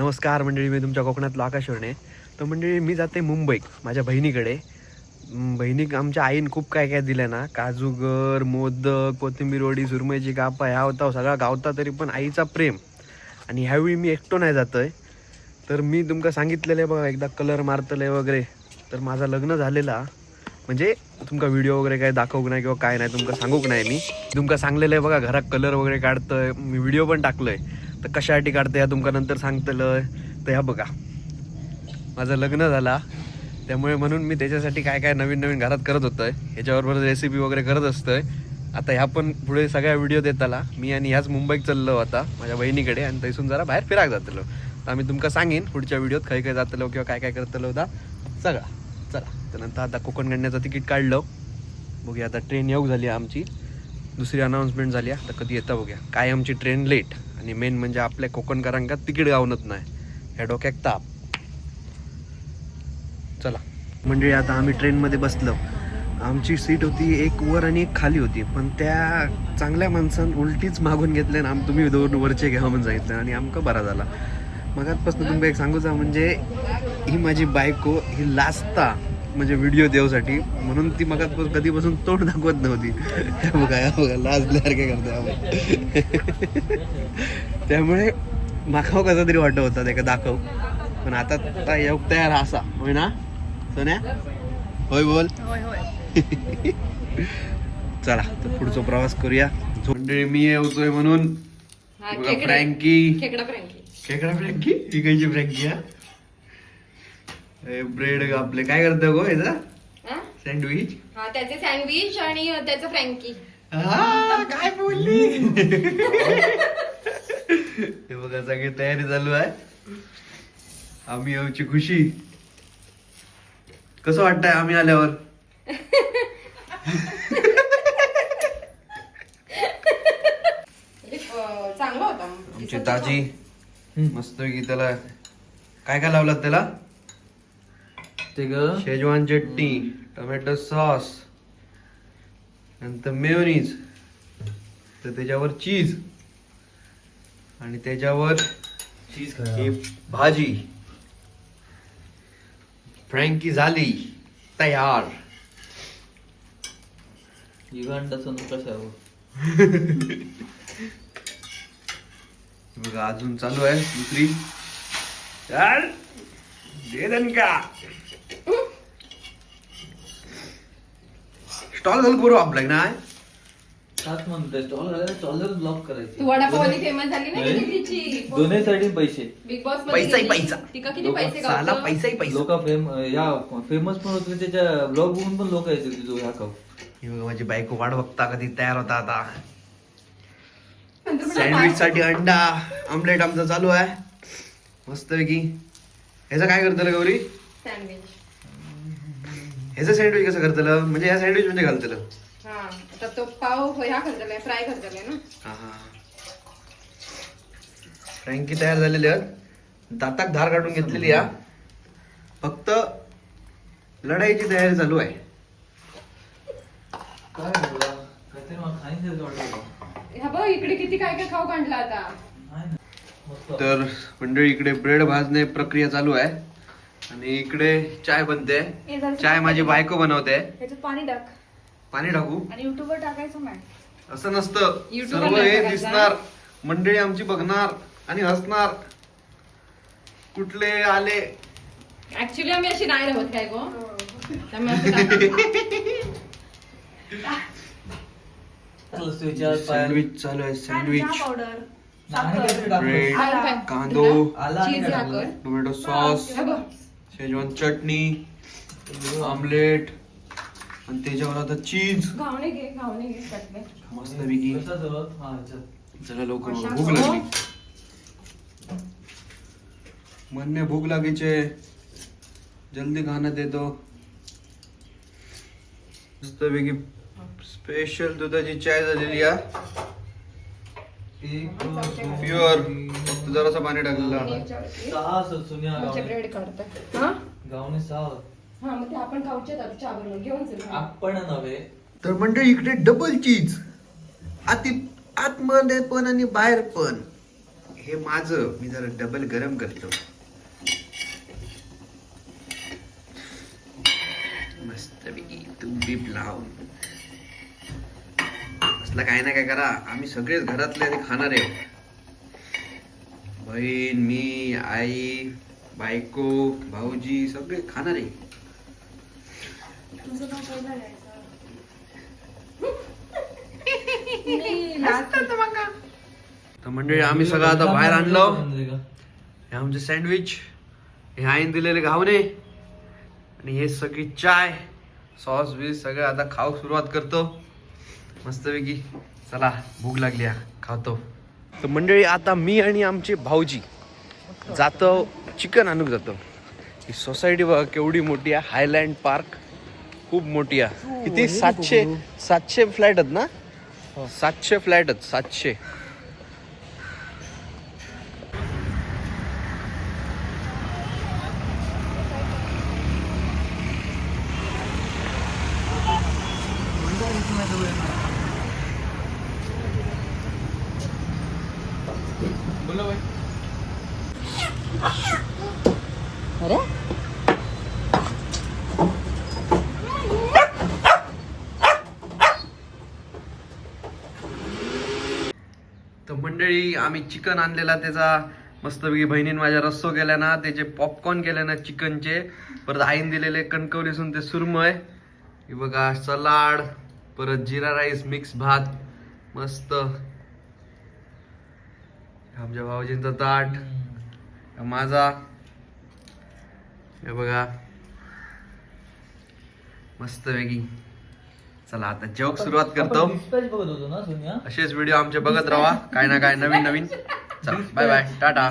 नमस्कार मंडळी मी तुमच्या कोकणातलो आकाशवर्णे तर मंडळी मी जाते मुंबईत माझ्या बहिणीकडे. बहिणीक आमच्या आईन खूप काय काय दिलं ना काजूगर मोदक कोथिंबीर वडी सुरमईची कापा ह्या होता सगळा गावता तरी पण आईचा प्रेम. आणि ह्यावेळी मी एकटो नाही जातोय. तर मी तुमका सांगितलेलं आहे बघा एकदा कलर मारतले वगैरे. तर माझा लग्न झालेला. म्हणजे तुमका व्हिडिओ वगैरे काय दाखवू नाही किंवा काय नाही तुमका सांगूक नाही मी. तुमका सांगलेलं आहे बघा घरात कलर वगैरे काढतोय. मी व्हिडिओ पण टाकलोय. तर कशासाठी काढतं ह्या तुमका नंतर सांगतलं तर ह्या बघा. माझं लग्न झाला. त्यामुळे म्हणून मी त्याच्यासाठी काय काय नवीन नवीन घरात करत होतोय. ह्याच्याबरोबर रेसिपी वगैरे करत असतोय. आता ह्या पण पुढे सगळ्या व्हिडिओ देताला. मी आणि ह्याच मुंबईत चाललो आता माझ्या बहिणीकडे. आणि थंयसून जरा बाहेर फिराक जातलो. तर आम्ही तुमका सांगेन पुढच्या व्हिडिओत खय खय जातलो किंवा काय काय करतलो होता सगळा चला. त्यानंतर आता कोकण गणण्याचं तिकीट काढलं. बघूया आता ट्रेन येऊ झाली आहे आमची. दुसरी अनाऊन्समेंट झाली आहे आता कधी येता बघूया. काय आमची ट्रेन लेट आणि मेन म्हणजे आपल्या कोकणकरांका तिकीट गावनच नाही. ह्या डोक्यात ताप. चला. म्हणजे आता आम्ही ट्रेनमध्ये बसलो. आमची सीट होती एक वर आणि एक खाली होती. पण त्या चांगल्या माणसानं उलटीच मागून घेतल्या आणि आम तुम्ही दोन वरचे घ्या म्हणून सांगितलं आणि आमका बरा झाला. मगातपासून तुम्ही एक सांगूचा म्हणजे ही माझी बायको ही लाजता म्हणजे व्हिडिओ देवसाठी. म्हणून ती मगात कधीपासून तोंड दाखवत नव्हती. बघा बघा लाजल्यासारखे करते. त्यामुळे माखाव कसा तरी वाटत होता ते का दाखव. पण आता तयार असा. होय ना? सोन्या? होय बोल. चला तर पुढचा प्रवास करूया. मी येतोय म्हणून. हा, फ्रँकी. खेकडा फ्रँकी. खेकडा फ्रँकी? ही फ्रँकी हा? ब्रेड आपले काय करतो गो याचा हा? सँडविच हा त्याचे सँडविच आणि त्याचं फ्रँकी हा, काय बोलली? हे बघा सगळी तयारी चालू आहे. आम्ही येऊची खुशी. कसं वाटतंय आम्ही आल्यावर? चांगला होता. आमची ताजी. मस्त त्याला काय काय लावलात त्याला? ते ग शेजवान चटणी टोमॅटो सॉस नंतर मेयोनीज तर त्याच्यावर चीज आणि त्याच्यावर चीज ही. भाजी. फ्रँकी झाली. तयार. युगांडाचं कशावर बघा अजून चालू आहे दुसरी. चाल दे दणका स्टॉल घाल करू आपल्या ना काच म्हणतोय. स्टॉल घालायला स्टॉलवर ब्लॉक तू करायचे वडापावली फेमस झाली ना नाही. दिल्लीची दोन्हीसाठी पैसे. बिग बॉस पैसाही पैसा. तिका किती लोक- पैसे साला गावतो? पैसाही पैसा. लोक फेम या फेमस पण होते त्याच्या ब्लॉग बघून पण लोक यायचे तिथं ह्या खाऊ ही बघा माझी बायको वाट बघता कधी तयार होता आता. नंतर सँडविच साठी अंडा आमलेट आमचा चालू आहे. मस्त पैकी ह्याचं काय करतलं गौरी? सँडविच ह्याचं सँडविच कसं करतलं? म्हणजे ह्या सँडविच म्हणजे घालतलं? हा आता तो पाव ह्या करतलाय फ्राय करतलाय ना. हा हा. फ्रँकी तयार झालेली आहेत. दाताक धार काढून घेतलेली या. फक्त लढाईची तयारी चालू आहे. काय बोला काहीतरी मला खाईन वाटलं ह्या बघ इकडे किती काय काय खाऊ काढला आता. नाही ना. मस्त. तर मंडळी इकडे ब्रेड भाजणे प्रक्रिया चालू आहे. आणि इकडे चाय बनते. चाय माझी बायको बनवते. त्याच्यात पाणी टाक. पाणी टाकू? आणि युट्यूबवर टाकायचं नाही असं नसतं. YouTube सर्व वर हे टाकायचं. दिसणार. मंडळी आमची बघणार आणि हसणार. कुठले आले? ऍक्च्युली आम्ही अशी नाही राहत काय गो? त्यामुळे असं टाकतो. चाललं स्विचार पायाला. सँडविच चालू आहे सँडविच पावडर. ब्रेड आलं? कांदो आला आणि चीज काय ह्या कर. टाकलं? टोमॅटो सॉस हे बघ शेजवान चटणी ऑमलेट आणि त्याच्यावर आता चीज घावणे घे घावणे घे चटणी. मस्त पैकी? हा. चला लवकर भूक करू. लागली म्हणणे भूक लागीचे जल्दी खाना दे दो मस्त पैकी स्पेशल दुधाची चाय झालेली आहे. प्युअर फक्त जरासा पाणी टाकलेला सहा असं सुन्या गावने. ब्रेड काढतात. हा? गावने सहा. हा मग ते आपण खाऊचे आता चहा बनवून घेऊन चल. आपण नव्हे. तर म्हणजे इकडे डबल चीज आती आतमध्ये पण आणि बाहेर पण. हे माझं. मी जरा डबल गरम करतो. मस्त तूप बीप लाव असलं काय ना काय करा. आम्ही सगळेच घरातले ते खाणार आहे बहीण मी आई बायको भाऊजी सगळे खाणार आहे. तर मंडळी आम्ही सगळं आता बाहेर आणलो? हे आमचे सँडविच हे आईन दिलेले घावणे आणि हे सगळी चाय सॉस बीस सगळं आता खाऊ सुरुवात करतो. मस्तपैकी. चला भूक लागली हा, खातो. तर मंडळी आता मी आणि आमचे भाऊजी जातो चिकन आणूक जातो. ही सोसायटी बघा केवढी मोठी आहे. हायलँड पार्क खूप मोठी आहे. किती? सातशे सातशे फ्लॅट आहेत ना? सातशे फ्लॅट आहेत सातशे. तर मंडळी आम्ही चिकन आणलेला त्याचा. मस्तपैकी बहिणीने माझ्या रस्सो केल्या ना त्याचे पॉपकॉर्न केले ना चिकनचे. परत आईन दिलेले कणकवलीसून ते सुरमय. हे बघा सलाड परत जिरा राईस मिक्स भात. मस्त. आमच्या भाऊजींचा ताट. माझा. हे बघा. मस्तपैकी चला आता जेवक सुरुवात करतो. असेच व्हिडिओ आमचे बघत राहा. काय ना काय नवीन नवीन. चला बाय बाय टाटा.